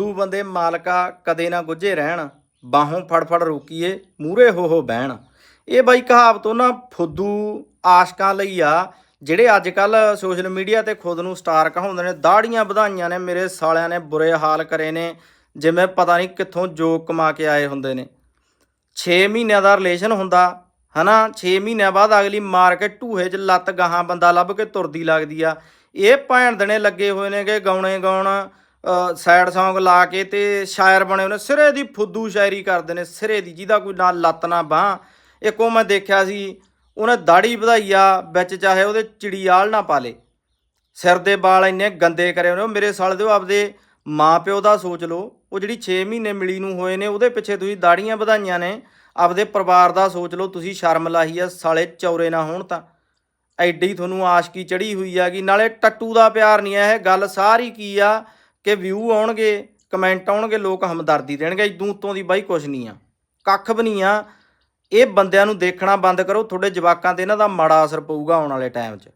ਫੁੱਦੂ ਬੰਦੇ ਮਾਲਕਾ ਕਦੇ ਨਾ ਗੁੱਝੇ ਰਹਿਣ, ਬਾਹੋਂ ਫੜ ਫੜ ਰੋਕੀਏ ਮੂਰੇ ਹੋ ਹੋ ਬਹਿਣ। ਇਹ ਬਾਈ ਕਹਾਵਤ ਉਹਨਾਂ ਫੁੱਦੂ ਆਸ਼ਕਾਂ ਲਈ ਆ, ਜਿਹੜੇ ਅੱਜ ਕੱਲ ਸੋਸ਼ਲ ਮੀਡੀਆ ਤੇ ਖੁਦ ਨੂੰ ਸਟਾਰ ਕਹਾਉਂਦੇ ਨੇ ਦਾੜੀਆਂ ਵਧਾਈਆਂ ਨੇ ਮੇਰੇ ਸਾਲਿਆਂ ਨੇ, ਬੁਰੇ ਹਾਲ ਕਰੇ ਨੇ, ਜਿਵੇਂ ਪਤਾ ਨਹੀਂ ਕਿੱਥੋਂ ਜੋਗ ਕਮਾ ਕੇ ਆਏ ਹੁੰਦੇ ਨੇ। 6 ਮਹੀਨਿਆਂ ਦਾ ਰਿਲੇਸ਼ਨ ਹੁੰਦਾ, ਹਨਾ? 6 ਮਹੀਨਿਆਂ ਬਾਅਦ ਅਗਲੀ ਮਾਰ ਕੇ ਢੂਹੇ 'ਚ ਲੱਤ ਗਾਹਾਂ ਬੰਦਾ ਲੱਭ ਕੇ ਤੁਰਦੀ ਲੱਗਦੀ ਆ। ਇਹ ਭੈਣ ਦਣੇ ਲੱਗੇ ਹੋਏ ਨੇ ਕਿ ਗਾਉਣੇ ਗਾਉਣ ਸੈਡ Song ਲਾ ਕੇ ਤੇ ਸ਼ਾਇਰ ਬਣੇ ਉਹਨੇ ਸਿਰੇ ਦੀ ਫੁੱਦੂ ਸ਼ਾਇਰੀ ਕਰਦੇ ਨੇ, ਸਿਰੇ ਦੀ, ਜਿਹਦਾ ਕੋਈ ਨਾ ਲੱਤ ਨਾ ਬਾਹ। ਉਹ ਮੈਂ ਦੇਖਿਆ ਸੀ, ਉਹਨੇ ਦਾੜੀ ਵਧਾਈ ਆ, ਵਿੱਚ ਚਾਹੇ ਉਹਦੇ ਚਿੜੀਆਲ ਨਾ ਪਾ ਪਾਲੇ। ਸਿਰ ਦੇ ਵਾਲ ਇੰਨੇ ਗੰਦੇ ਕਰੇ ਉਹਨੇ ਉਹ ਮੇਰੇ ਸਾਲ ਦੇ, ਉਹ ਆਪਦੇ ਮਾਪਿਓ ਦਾ ਸੋਚ ਲਓ। ਉਹ ਜਿਹੜੀ 6 ਮਹੀਨੇ ਮਿਲੀ ਨੂੰ ਹੋਏ ਨੇ, ਉਹਦੇ ਪਿੱਛੇ ਤੁਸੀਂ ਦਾੜੀਆਂ ਵਧਾਈਆਂ ਨੇ। ਆਪਦੇ ਪਰਿਵਾਰ ਦਾ ਸੋਚ ਲਓ, ਤੁਸੀਂ ਸ਼ਰਮ ਲਾਹੀ ਆ, ਸਾਲੇ ਚੌਰੇ ਨਾ ਹੋਣ ਤਾਂ। ਐਡੀ ਤੁਹਾਨੂੰ ਆਸ਼ਕੀ ਚੜੀ ਹੋਈ ਆ ਕਿ ਨਾਲੇ ਟੱਟੂ ਦਾ ਪਿਆਰ ਨਹੀਂ ਆ ਇਹ ਗੱਲ ਸਾਰੀ ਕੀ ਆ? ਕਿ ਵਿਊ ਆਉਣਗੇ ਕਮੈਂਟ ਆਉਣਗੇ, ਲੋਕ ਹਮਦਰਦੀ ਦੇਣਗੇ ਇਦੋਂ ਉੱਤੋਂ ਦੀ ਬਾਈ ਕੁਛ ਨਹੀਂ ਆ। ਕੱਖ ਵੀ ਨਹੀਂ ਆ। ਇਹ ਬੰਦਿਆਂ ਨੂੰ ਦੇਖਣਾ ਬੰਦ ਕਰੋ, ਤੁਹਾਡੇ ਜਵਾਕਾਂ ਤੇ ਇਹਨਾਂ ਦਾ ਮਾੜਾ ਅਸਰ ਪਊਗਾ ਆਉਣ ਵਾਲੇ ਟਾਈਮ 'ਚ।